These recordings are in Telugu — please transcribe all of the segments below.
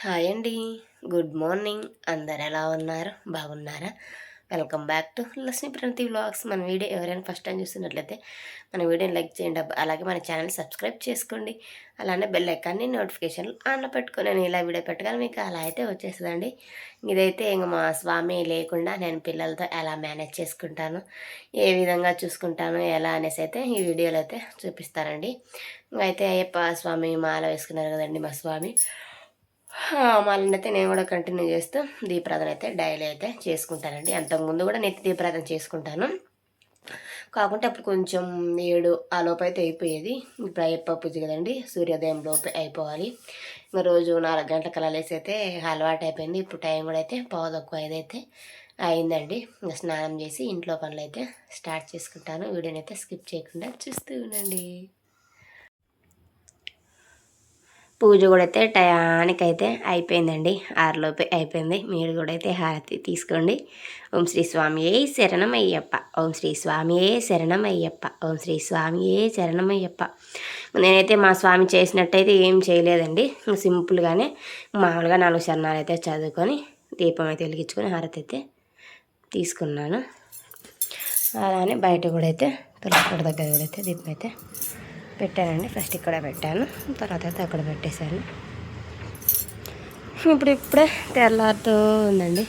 హాయ్ అండి. Good morning. అందరు ఎలా ఉన్నారు? బాగున్నారా? Welcome back to Lakshmi Pranathi vlogs. మన వీడియో ఎవరైనా ఫస్ట్ టైం చూస్తున్నట్లయితే మన వీడియోని లైక్ చేయండి. అలాగే మన ఛానల్ సబ్స్క్రైబ్ చేసుకోండి. అలానే బెల్ ఐకాన్ని నోటిఫికేషన్లు ఆన్లో పెట్టుకొని నేను ఇలా వీడియో పెట్టగానే మీకు అలా అయితే వచ్చేస్తుందండి. ఇదైతే ఇంక మా స్వామి లేకుండా నేను పిల్లలతో ఎలా మేనేజ్ చేసుకుంటాను ఏ విధంగా చూసుకుంటాను ఎలా అనేసి అయితే ఈ వీడియోలో అయితే చూపిస్తానండి. అయితే అయ్యప్ప స్వామి మాల వేసుకున్నారు కదండి మా స్వామి. మళ్ళీ అయితే నేను కూడా కంటిన్యూ చేస్తూ. దీపారాధన అయితే డైలీ అయితే చేసుకుంటానండి. అంతకుముందు కూడా నెత్తి దీపారాధన చేసుకుంటాను. కాకుంటే అప్పుడు కొంచెం ఏడు ఆ లోపు అయితే అయిపోయేది. ఇప్పుడు అయ్యప్ప పూజ కదండి సూర్యోదయం లోపే అయిపోవాలి. ఇంకా రోజు నాలుగు గంటల కలలేసి అయితే అలవాటు అయిపోయింది. ఇప్పుడు టైం కూడా అయితే పావు తక్కువ ఐదైతే అయిందండి. ఇంకా స్నానం చేసి ఇంట్లో పనులు అయితే స్టార్ట్ చేసుకుంటాను. వీడియోని అయితే స్కిప్ చేయకుండా చూస్తూ ఉండండి. పూజ కూడా అయితే టయానికి అయితే అయిపోయిందండి. ఆరులోపే అయిపోయింది. మీరు కూడా అయితే హారతి తీసుకోండి. ఓం శ్రీ స్వామియే శరణం అయ్యప్ప ఓం శ్రీ స్వామియే శరణం అయ్యప్ప ఓం శ్రీ స్వామియే శరణం అయ్యప్ప నేనైతే మా స్వామి చేసినట్టయితే ఏం చేయలేదండి. సింపుల్గానే మామూలుగా నాలుగు శరణాలు అయితే చదువుకొని దీపం అయితే వెలిగించుకొని హారతి అయితే తీసుకున్నాను. అలానే బయట కూడా అయితే తులసికోట దగ్గర కూడా అయితే దీపం అయితే పెట్టానండి. ఫస్ట్ ఇక్కడ పెట్టాను. తర్వాత అయితే అక్కడ పెట్టేశాను. ఇప్పుడు ఇప్పుడే తెల్లారుతూ ఉందండి.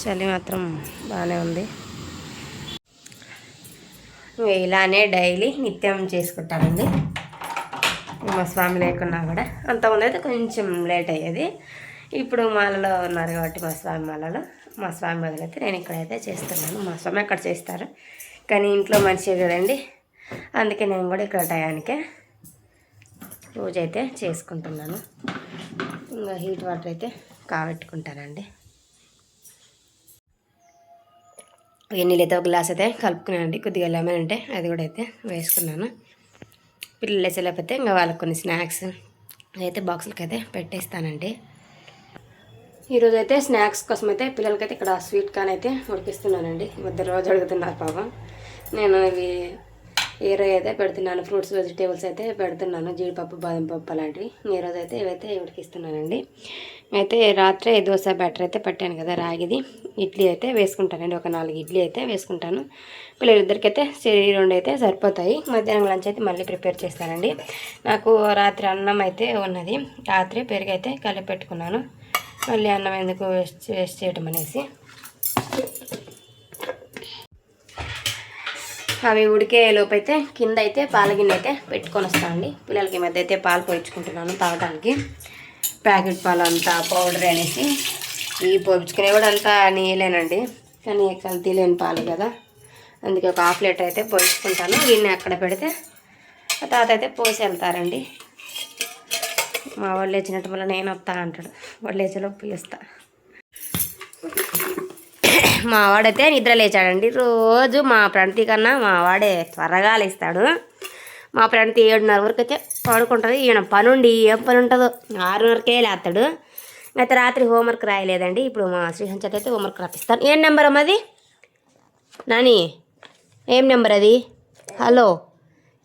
చలి మాత్రం బాగానే ఉంది. ఇలానే డైలీ నిత్యం చేసుకుంటానండి. మా స్వామి లేకున్నా కూడా. అంతకుముందు అయితే కొంచెం లేట్ అయ్యేది. ఇప్పుడు మాలలో ఉన్నారు కాబట్టి మా స్వామి మాలలో. మా స్వామి బదులైతే నేను ఇక్కడైతే చేస్తున్నాను. మా స్వామి అక్కడ చేస్తారు. కానీ ఇంట్లో మంచిగా కదండి. అందుకే నేను కూడా ఇక్కడ టయానికే పూజ అయితే చేసుకుంటున్నాను. ఇంకా హీట్ వాటర్ అయితే కాబెట్టుకుంటానండి నీళ్ళైతే ఒక గ్లాస్ అయితే కలుపుకున్నానండి. కొద్దిగా లెమన్ ఉంటే అది కూడా అయితే వేసుకున్నాను. పిల్లలు వేసే లేకపోతే ఇంకా వాళ్ళకి కొన్ని స్నాక్స్ అయితే బాక్సులకి అయితే పెట్టేస్తానండి. ఈరోజు అయితే స్నాక్స్ కోసం అయితే పిల్లలకైతే ఇక్కడ స్వీట్ కార్న్ అయితే ఉడికిస్తున్నానండి. ఇద్దరు రోజు అడుగుతున్నారు పాపం. నేను ఇవి ఏ రోజు అయితే పెడుతున్నాను ఫ్రూట్స్ వెజిటేబుల్స్ అయితే పెడుతున్నాను జీడిపప్పు బాదం పప్పు అలాంటివి. ఈ రోజు అయితే ఇవైతే ఉడికిస్తున్నానండి అయితే రాత్రే దోశ బ్యాటర్ అయితే పట్టాను కదా రాగిది. ఇడ్లీ అయితే వేసుకుంటానండి ఒక నాలుగు ఇడ్లీ అయితే వేసుకుంటాను. పిల్లలిద్దరికైతే ఈ రెండు అయితే సరిపోతాయి. మధ్యాహ్నం లంచ్ అయితే మళ్ళీ ప్రిపేర్ చేస్తానండి. నాకు రాత్రి అన్నం అయితే ఉన్నది. రాత్రి పెరుగు అయితే కలిపి పెట్టుకున్నాను మళ్ళీ అన్నం ఎందుకు వేస్ట్ వేస్ట్ చేయడం అనేసి. అవి ఉడికే లోపు అయితే కింద అయితే పాల గిన్నె అయితే పెట్టుకొని వస్తానండి. పిల్లలకి ఈ మధ్య అయితే పాలు పోయించుకుంటున్నాను తాగడానికి ప్యాకెట్ పాలు అంతా పౌడర్ అనేసి ఈ పోయించుకునే కూడా అంతా నీయలేనండి. కానీ కల్తీ లేని పాలు కదా. అందుకే ఒక హాఫ్ లీటర్ అయితే పోయించుకుంటాను. గిన్నె అక్కడ పెడితే ఆ తాత అయితే పోసి వెళ్తారండి. మా వాళ్ళు లేచినట్టు వల్ల నేను వస్తా అంటాడు. వాళ్ళు లేచేలోపు పిలుస్తా మా వాడైతే నిద్ర లేచాడండి. రోజు మా ప్రణతి కన్నా మా వాడే త్వరగా లేస్తాడు. మా ప్రణతి ఏడున్నర వరకు అయితే పడుకుంటుంది. ఈయన పనుండి ఏం పని ఉంటుందో ఆరున్నరకే లేస్తాడు. అయితే రాత్రి హోంవర్క్ రాయలేదండి. ఇప్పుడు మా శ్రీహంచత అయితే హోంవర్క్ రాపిస్తాను. ఏం నెంబర్ అమ్మది నాని ఏం నెంబర్ అది? Hello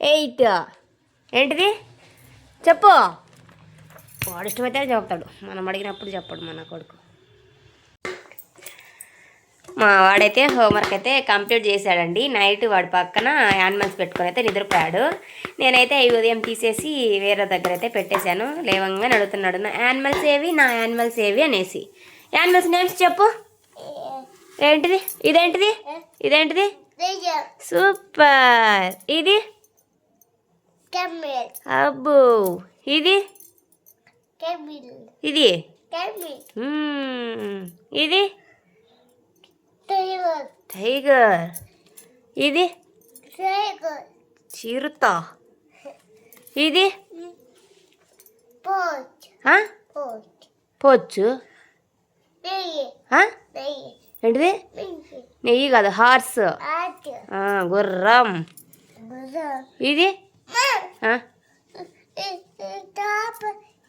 eight. ఏంటిది? చెప్పు. వాడు ఇష్టమైతే చెప్తాడు. మనం అడిగినప్పుడు చెప్పడు మన కొడుకు. మా వాడైతే హోంవర్క్ అయితే కంప్లీట్ చేశాడండి. నైట్ వాడి పక్కన యానిమల్స్ పెట్టుకొని అయితే నిద్రపోయాడు. నేనైతే ఈ ఉదయం తీసేసి వేరే దగ్గర అయితే పెట్టేశాను. లేవంగా అడుగుతున్నాడు నా యానిమల్స్ ఏవి? నా యానిమల్స్ ఏవి? అనేసి. యానిమల్స్ నేమ్స్ చెప్పు. ఏంటిది? ఇదేంటిది? ఇదేంటిది? సూపర్ ఇది? అబ్బో. ఇది? ఇది? మ్మ్. ఇది? టైగర్ ఇది చిరుత ఇది ఆ? పోచ్చు ఆ? ఏంటిది నెయ్యి కాదు హార్స్ ఆ, గుర్రం ఇది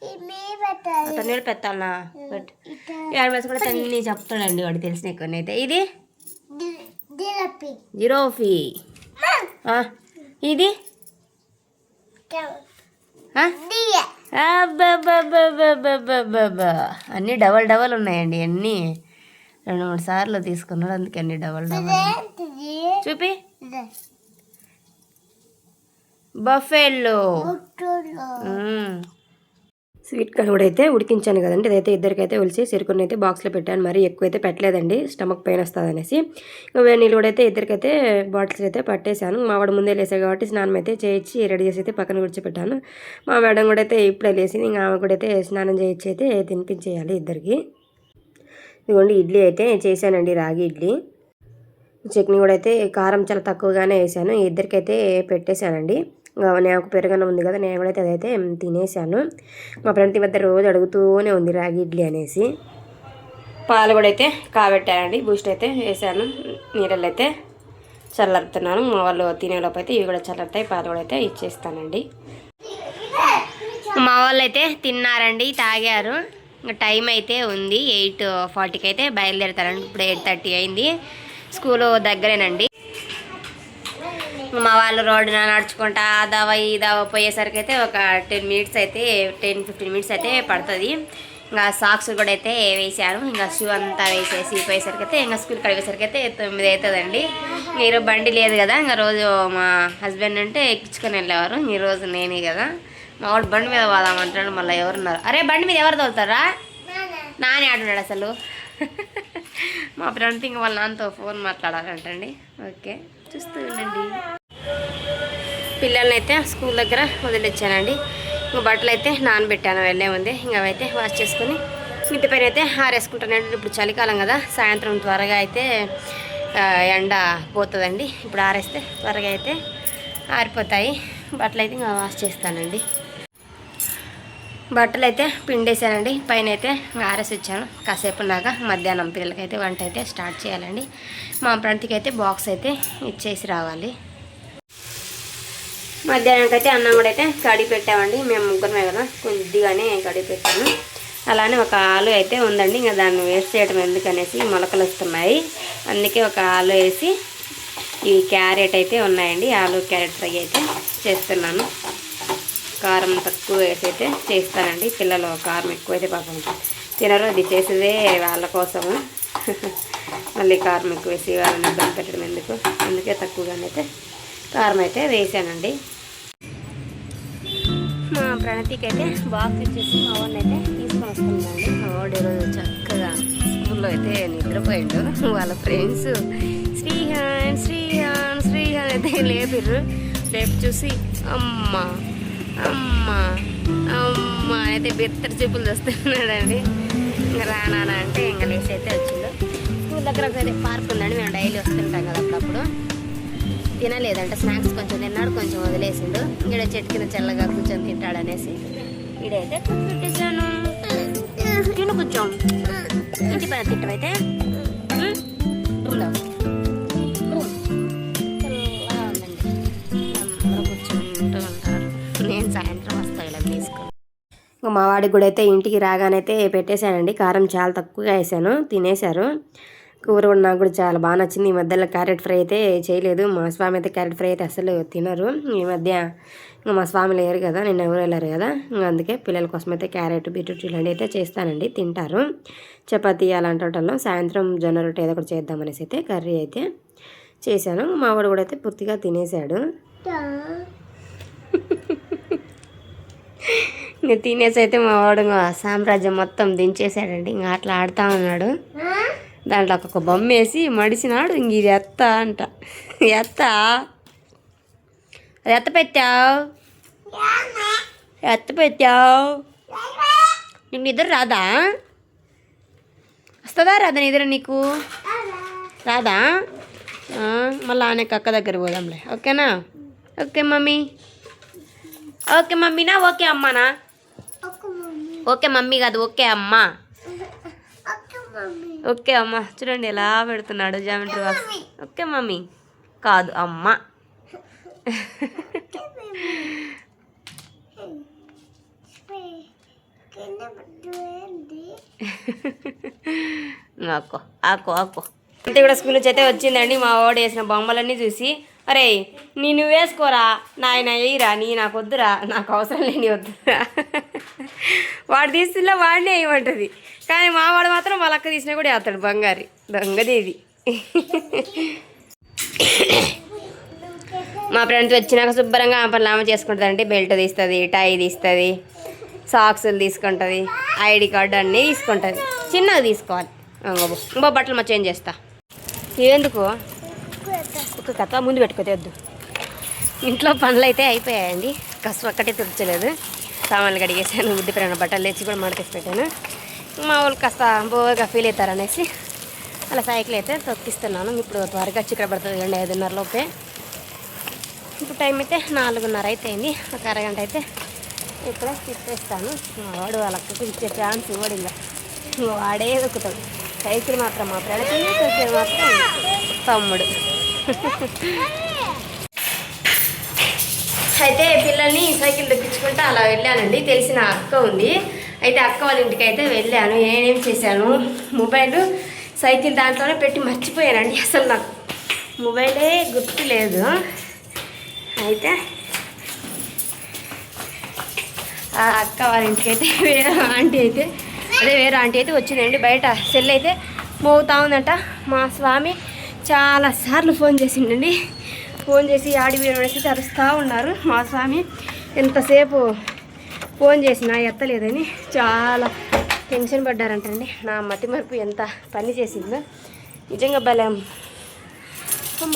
ఆ? అతను నీళ్ళు పెట్టాలనా పెట్టు. కూడా అన్ని చెప్తాడండి వాడు తెలిసిన కొన్ని అయితే ఇది జిరోఫీ. ఇది. అన్నీ డబల్ డబల్ ఉన్నాయండి అన్నీ. రెండు మూడు సార్లు తీసుకున్నాడు అందుకే అన్ని డబల్ డబల్ చూపి. బఫెల్లో. స్వీట్ కార్న్ కూడా అయితే ఉడికించాను కదండి. ఇదైతే ఇద్దరికైతే ఒలిసి సిరుకుని అయితే బాక్స్లో పెట్టాను. మరి ఎక్కువ అయితే పెట్టలేదండి. స్టమక్ పెయిన్ వస్తుంది అనేసి ఇంకా వేడి నీళ్ళు కూడా అయితే ఇద్దరికైతే బాటిల్స్ అయితే పట్టేశాను. మా వాడు ముందే లేసాడు కాబట్టి స్నానం అయితే చేయించి రెడీ చేసి అయితే పక్కన కూర్చోపెట్టాను. మా మేడం కూడా అయితే ఇప్పుడే లేచింది. ఇంకా ఆమె కూడా అయితే స్నానం చేయించి అయితే తినిపించేయాలి ఇద్దరికి. ఇదిగోండి ఇడ్లీ అయితే చేశానండి రాగి ఇడ్లీ. చట్నీ కూడా అయితే కారం చాలా తక్కువగానే వేసాను. ఇద్దరికైతే పెట్టేశానండి. నాకు పెరుగన్న ఉంది కదా నేను కూడా అయితే అదైతే తినేసాను. మా ఫ్రెండ్ మధ్య రోజు అడుగుతూనే ఉంది రాగి ఇడ్లీ అనేసి. పాలు కూడా అయితే కాబెట్టానండి బూస్ట్ అయితే వేసాను నీళ్ళు అయితే చల్లారుతున్నాను. మా వాళ్ళు తినేలోపు అయితే ఇవి కూడా చల్లారుతాయి పాలు కూడా అయితే ఇచ్చేస్తానండి. మా వాళ్ళు అయితే తిన్నారండి తాగారు. టైం అయితే ఉంది ఎయిట్ ఫార్టీకి అయితే బయలుదేరుతారండి. ఇప్పుడు ఎయిట్ థర్టీ అయింది స్కూలు దగ్గరేనండి. మా వాళ్ళు రోడ్డున నడుచుకుంటా ఆ దావా ఈ దావ పోయేసరికి అయితే ఒక టెన్ మినిట్స్ అయితే టెన్ ఫిఫ్టీన్ మినిట్స్ అయితే పడుతుంది. ఇంకా సాక్స్ కూడా అయితే వేసాను ఇంకా షూ అంతా వేసేసి పోయేసరికి అయితే ఇంకా స్కూల్ కడిగేసరికి అయితే తొమ్మిది అవుతుందండి ఇంకా ఈరోజు బండి లేదు కదా ఇంకా రోజు మా హస్బెండ్ అంటే ఎక్కించుకొని వెళ్ళేవారు. ఈ రోజు నేనే కదా. మా వాడు బండి మీద పోదామంటాడు మళ్ళీ ఎవరున్నారు? అరే బండి మీద ఎవరు తోలుతారా? నాని ఆడున్నాడు అసలు. మా ఫ్రెండ్ ఇంకా వాళ్ళ నాన్నతో ఫోన్ మాట్లాడాలంటండి. ఓకే. చూస్తూ ఉండండి పిల్లల్ని అయితే స్కూల్ దగ్గర వదిలిచ్చానండి. ఇంకా బట్టలు అయితే నానబెట్టాను వెళ్ళే ఉంది ఇంకా అవైతే వాష్ చేసుకుని మిద్ది పైన అయితే ఆరేసుకుంటానండి. ఇప్పుడు చలికాలం కదా సాయంత్రం త్వరగా అయితే ఎండ పోతుందండి. ఇప్పుడు ఆరేస్తే త్వరగా అయితే ఆరిపోతాయి. బట్టలు అయితే ఇంకా వాష్ చేస్తానండి. బట్టలు అయితే పిండేశానండి. పైన అయితే ఆరేసి వచ్చాను కాసేపు ఉన్నాక మధ్యాహ్నం పిల్లలకైతే వంట అయితే స్టార్ట్ చేయాలండి. మా ప్రాంతికి అయితే బాక్స్ అయితే ఇచ్చేసి రావాలి. మధ్యాహ్నానికి అయితే అన్నం కూడా అయితే కడిగి పెట్టామండి. మేము ముగ్గురమే కదా కొద్దిగానే కడిగి పెట్టాను. అలానే ఒక ఆలు అయితే ఉందండి. ఇంకా దాన్ని వేస్ట్ చేయడం ఎందుకనేసి మొలకలు వస్తున్నాయి అందుకే ఒక ఆలు వేసి ఈ క్యారెట్ అయితే ఉన్నాయండి. ఆలు క్యారెట్ ఫ్రై అయితే చేస్తున్నాను. కారం తక్కువ వేసి అయితే చేస్తానండి పిల్లలు కారం ఎక్కువైతే పాపం తినరు. అది చేసేదే వాళ్ళ కోసము. మళ్ళీ కారం ఎక్కువ వేసి వాళ్ళని ఇబ్బంది పెట్టడం ఎందుకు? అందుకే తక్కువగానైతే కారం అయితే వేసానండి. మా ప్రణతికి అయితే బాక్స్ ఇచ్చేసి మా వాడిని అయితే తీసుకొని వస్తుందండి మా వాడు ఈరోజు చక్కగా స్కూల్లో అయితే నిద్రపోయిండు. వాళ్ళ ఫ్రెండ్స్ శ్రీహాన్ శ్రీహాన్ శ్రీహాన్ అయితే లేపిర్రు. రేపు చూసి అమ్మ అమ్మ అమ్మ అయితే బిత్తర చూపులు చూస్తున్నాడండి. ఇంకా రానా అంటే ఇంకా లేచి అయితే వచ్చిండు. స్కూల్ దగ్గర ఒకసారి పార్క్ ఉందండి మేము డైలీ వస్తుంటాం కదా అప్పుడప్పుడు. తినలేదంట స్నాక్స్ కొంచెం తిన్నాడు కొంచెం వదిలేసిండు. ఈడ చెట్టు కింద చల్లగా కూర్చొని తింటాడనేసి ఇడైతే ఈడైతే తిను కొంచెం ఇంటి పైన తిట్టమైతే మా వాడికి కూడా అయితే ఇంటికి రాగానైతే పెట్టేశానండి. కారం చాలా తక్కువగా వేసాను. తినేశారు. కూర కూడా నాకు కూడా చాలా బాగా నచ్చింది. ఈ మధ్యలో క్యారెట్ ఫ్రై అయితే చేయలేదు. మా స్వామి అయితే క్యారెట్ ఫ్రై అయితే అసలు తినరు. ఈ మధ్య ఇంకా మా స్వామి లేరు కదా నేను ఎవరు వెళ్ళారు కదా ఇంకా అందుకే పిల్లల కోసం అయితే క్యారెట్ బీట్రూట్ ఇలాంటివి అయితే చేస్తానండి. తింటారు. చపాతీ అలాంటి వాటిల్లో సాయంత్రం జొన్న రొట్టె ఏదో ఒకటి చేద్దామనేసి అయితే కర్రీ అయితే చేశాను. మా వాడు కూడా అయితే పూర్తిగా తినేశాడు. ఇంకా తినేసి అయితే మా వాడు సామ్రాజ్యం మొత్తం దించేసాడండి ఇంకా అట్లా ఆడుతూ ఉన్నాడు. దాంట్లో ఒక్కొక్క బొమ్మ వేసి మడిసినాడు ఇంక ఇది ఎత్త అంట. ఎత్త? అది ఎత్త పెట్టావు? ఎత్త పెట్టావు? నీకు నిద్ర రాదా? వస్తుందా రాదా నిద్ర నీకు? రాదా? మళ్ళా ఆనే అక్క దగ్గర పోదాంలే. ఓకేనా? Okay mummy. ఓకే మమ్మీనా ఓకే అమ్మానా ఓకే మమ్మీ కాదు ఓకే అమ్మా. ఓకే అమ్మ చూడండి ఎలా పెడుతున్నాడు జామెట్రీ బాక్స్. Okay mummy. కాదు అమ్మ. ఆకో ఆకో ఆకో. అంతే కూడా స్కూల్ నుంచి అయితే వచ్చిందండి మా వాడు వేసిన బొమ్మలన్నీ చూసి అరే నేను వేసుకోరా నాయన వేయరా నీ నాకు వద్దురా నాకు అవసరం లేని వద్దురా. వాడు తీస్తున్నా వాడినే వేయమంటుంది కానీ మావాడు మాత్రం వాళ్ళ అక్క తీసినా కూడా వేస్తాడు బంగారి దొంగదేవి మా ఫ్రెండ్స్ వచ్చినాక శుభ్రంగా ఆ పనులు ఆమె చేసుకుంటుందంటే బెల్ట్ తీస్తుంది టై తీస్తుంది సాక్సులు తీసుకుంటుంది ఐడి కార్డు అన్నీ తీసుకుంటుంది. చిన్నగా తీసుకోవాలి. ఇంకో ఇంకో బట్టలు మా చేంజ్ చేస్తా. ఎందుకు ఒక కథ ముందు పెట్టుకోతే వద్దు ఇంట్లో పనులు అయితే అయిపోయాయండి. కసు ఒక్కటే తుడచలేదు సామాన్లు కడిగేసాను బుద్ధి పెరిగిన బట్టలు తెచ్చి కూడా మడతేసి పెట్టాను. మా వాళ్ళు కాస్త బోర్గా ఫీల్ అవుతారనేసి అలా సైకిల్ అయితే తొక్కిస్తున్నాను. ఇప్పుడు త్వరగా చిక్కడ పడుతుంది రెండు ఐదున్నర లోపే. ఇప్పుడు టైం అయితే నాలుగున్నర అయితే అయింది ఒక అరగంట అయితే ఇక్కడ తిప్పేస్తాను వాడు వాళ్ళకి ఇచ్చే ఛాన్స్ ఇవ్వడు ఇంకా. వాడే దొక్కుతాడు సైకిల్ మాత్రం మా ఫ్రెండ్కి సైకిల్ మాత్రం తమ్ముడు. అయితే పిల్లల్ని సైకిల్ తెప్పించుకుంటూ అలా వెళ్ళానండి. తెలిసిన అక్క ఉంది. అయితే అక్క వాళ్ళ ఇంటికి అయితే వెళ్ళాను. నేనేం చేశాను? మొబైల్ సైకిల్ దాంట్లోనే పెట్టి మర్చిపోయానండి. అసలు నాకు మొబైలే గుర్తు లేదు. అయితే ఆ అక్క వాళ్ళ ఇంటికి అయితే వేరే ఆంటీ అయితే అదే వేరే ఆంటీ అయితే వచ్చిందండి బయట. సెల్ అయితే మోగుతా ఉందంట. మా స్వామి చాలాసార్లు ఫోన్ చేసిండండి. ఫోన్ చేసి ఆడి అనేసి అరుస్తూ ఉన్నారు. మా స్వామి ఎంతసేపు ఫోన్ చేసినా ఎత్తలేదని చాలా టెన్షన్ పడ్డారంటండి. నా మతి మరుపు ఎంత పని చేసిందో. నిజంగా బలం అమ్మ.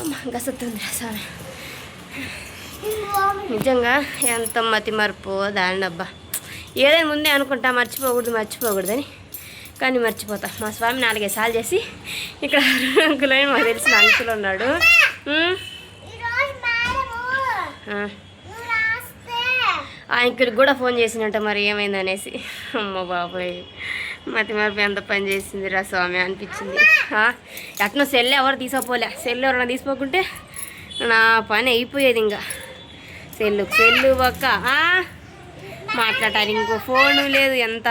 అమ్మ. గసత్తుంది స్వామి. నిజంగా ఎంత మతి మరుపు దాని ఏదైనా ముందే అనుకుంటా మర్చిపోకూడదు మర్చిపోకూడదని. కానీ మర్చిపోతా. మా స్వామి నాలుగైదు సార్లు చేసి ఇక్కడ అంకుల్ అని మాకు తెలిసిన అంకులు ఉన్నాడు ఉమ్, ఆ. ఆ అంకుల్కి కూడా ఫోన్ చేసినట్ట మరి ఏమైందనేసి అమ్మ బాబాయ్. మతి మరపు ఎంత పని చేసింది రా స్వామి అనిపించింది. ఆ, ఎట్నో సెల్ ఎవరు తీసుకోపోలే. సెల్ ఎవరైనా తీసుకోకుంటే నా పని అయిపోయేది ఇంకా. సెల్లు సెల్లు ఒక్క మాట్లాడటానికి ఇంకో ఫోను లేదు. ఎంత?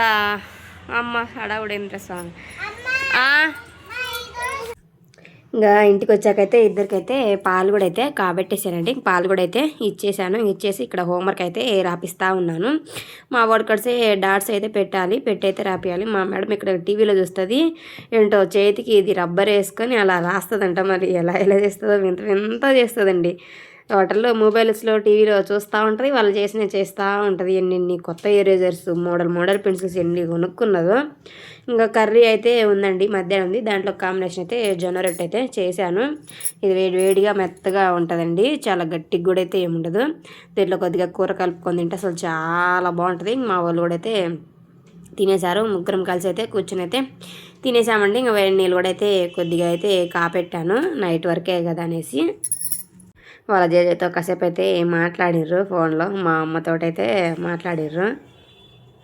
అమ్మ హడావుడేంద్ర స్వామి. ఇంకా ఇంటికి వచ్చాకైతే ఇద్దరికైతే పాలు కూడా అయితే కాబెట్టేశానండి. పాలు కూడా అయితే ఇచ్చేసాను ఇచ్చేసి ఇక్కడ హోంవర్క్ అయితే రాపిస్తూ ఉన్నాను. మా వాడు డాట్స్ అయితే పెట్టాలి. పెట్టయితే రాపియాలి. మా మేడం ఇక్కడ టీవీలో చూస్తుంది. ఏంటో చేతికి ఇది రబ్బర్ వేసుకొని అలా రాస్తుందంట మరి. ఎలా ఎలా చేస్తుందో వింత వింత చేస్తుందండి. హోటల్లో మొబైల్స్లో టీవీలో చూస్తూ ఉంటుంది. వాళ్ళు చేసిన చేస్తూ ఉంటుంది. ఎన్ని ఎన్ని కొత్త ఎరేజర్స్ మోడల్ మోడల్ పెన్సిల్స్ ఎన్ని కొనుక్కున్నదో. ఇంకా కర్రీ అయితే ఉందండి మధ్యాహ్నం ఉంది. దాంట్లో కాంబినేషన్ అయితే జొన్న రొట్టె అయితే చేశాను. ఇది వేడి వేడిగా మెత్తగా ఉంటుందండి. చాలా గట్టిగా కూడా అయితే ఏముండదు దీంట్లో కొద్దిగా కూర కలుపుకొని తింటే అసలు చాలా బాగుంటుంది. మా వాళ్ళు కూడా అయితే తినేశారు. ముగ్గురం కలిసి అయితే కూర్చొని అయితే తినేసామండి ఇంకా వేడి నీళ్ళు కూడా అయితే కొద్దిగా అయితే కాపెట్టాను. నైట్ వరకే కదా అనేసి. వాళ్ళ జేజేతో కాసేపు అయితే మాట్లాడిర్రు ఫోన్లో మా అమ్మతో అయితే మాట్లాడిర్రు.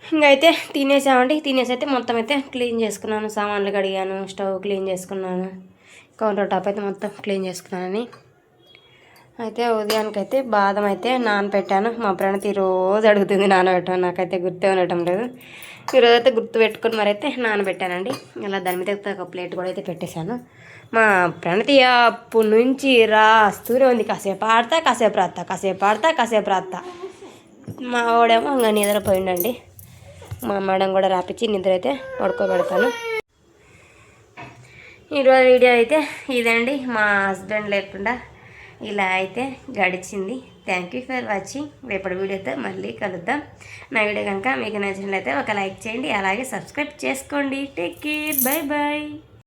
ఇంకా అయితే తినేసామండి తినేసి అయితే మొత్తం అయితే క్లీన్ చేసుకున్నాను సామాన్లు కడిగాను స్టవ్ క్లీన్ చేసుకున్నాను కౌంటర్ టాప్ అయితే మొత్తం క్లీన్ చేసుకున్నానని. అయితే ఉదయానికైతే బాదం అయితే నానబెట్టాను మా ప్రణతి రోజు అడుగుతుంది నానబెట్టడం నాకైతే గుర్తే ఉండటం లేదు. ఈరోజు అయితే గుర్తు పెట్టుకుని మరి అయితే నానబెట్టానండి. ఇలా దాని మీద ఒక ప్లేట్ కూడా అయితే పెట్టేశాను. మా ప్రణతి అప్పటి నుంచి రాస్తూనే ఉంది. కాసేపు ఆడతా కాసేపు రాస్తా కాసేపు ఆడతా కాసేపు రాస్తా మా వాడేమో ఇంకా నిద్రపోయిండండి. మా మేడం కూడా రాపించి నిద్ర అయితే పడుకోబెడతాను. ఈరోజు వీడియో అయితే ఇదండి. మా హస్బెండ్ లేకుండా ఇలా అయితే గడిచింది. థ్యాంక్ యూ ఫర్ వాచింగ్ రేపటి వీడియోతో మళ్ళీ కలుద్దాం. నా వీడియో కనుక మీకు నచ్చినట్లయితే ఒక లైక్ చేయండి. అలాగే సబ్స్క్రైబ్ చేసుకోండి. Take care bye bye